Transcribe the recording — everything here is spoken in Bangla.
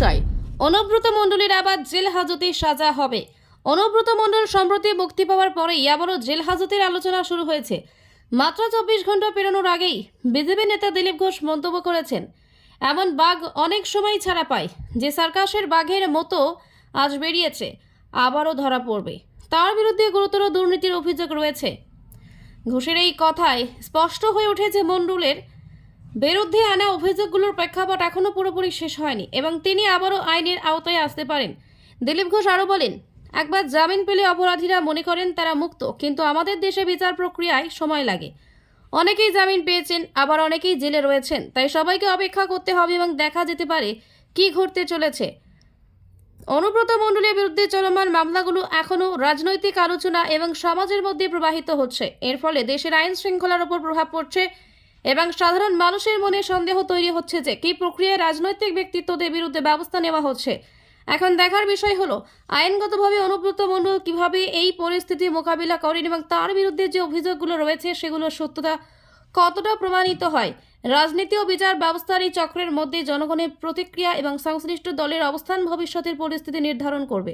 বিষয়। অনুব্রত মণ্ডলের আবার জেল হাজতে সাজা হবে। অনুব্রত মণ্ডল সম্প্রতি মুক্তি পাওয়ার পরেই আবারও জেল হাজতের আলোচনা শুরু হয়েছে। মাত্র চব্বিশ ঘণ্টা পেরোনোর আগেই বিজেপি নেতা দিলীপ ঘোষ মন্তব্য করেছেন, এমন বাঘ অনেক সময় ছাড়া পায়, যে সার্কাসের বাঘের মতো আজ বেরিয়েছে, আবারও ধরা পড়বে। তার বিরুদ্ধে গুরুতর দুর্নীতির অভিযোগ রয়েছে। ঘোষের এই কথায় স্পষ্ট হয়ে উঠেছে মণ্ডলের বিরুদ্ধে আনা অভিযোগগুলোর প্রেক্ষাপট এখনও পুরোপুরি শেষ হয়নি এবং তিনি আবারও আইনের আওতায় আসতে পারেন। দিলীপ ঘোষ আরও বলেন, একবার জামিন পেলে অপরাধীরা মনে করেন তারা মুক্ত, কিন্তু আমাদের দেশে বিচার প্রক্রিয়ায় সময় লাগে। অনেকেই জামিন পেয়েছেন, আবার অনেকেই জেলে রয়েছেন, তাই সবাইকে অপেক্ষা করতে হবে এবং দেখা যেতে পারে কি ঘটতে চলেছে। অনুব্রত মণ্ডলের বিরুদ্ধে চলমান মামলাগুলো এখনও রাজনৈতিক আলোচনা এবং সমাজের মধ্যে প্রবাহিত হচ্ছে। এর ফলে দেশের আইন শৃঙ্খলার উপর প্রভাব পড়ছে এবং সাধারণ মানুষের মনে সন্দেহ তৈরি হচ্ছে যে কী প্রক্রিয়ায় রাজনৈতিক ব্যক্তিত্বদের বিরুদ্ধে ব্যবস্থা নেওয়া হচ্ছে। এখন দেখার বিষয় হলো, আইনগতভাবে অনুব্রত মণ্ডল কীভাবে এই পরিস্থিতি মোকাবিলা করেন এবং তার বিরুদ্ধে যে অভিযোগগুলো রয়েছে সেগুলোর সত্যতা কতটা প্রমাণিত হয়? রাজনীতি ও বিচার ব্যবস্থার এই চক্রের মধ্যে জনগণের প্রতিক্রিয়া এবং সংশ্লিষ্ট দলের অবস্থান ভবিষ্যতের পরিস্থিতি নির্ধারণ করবে।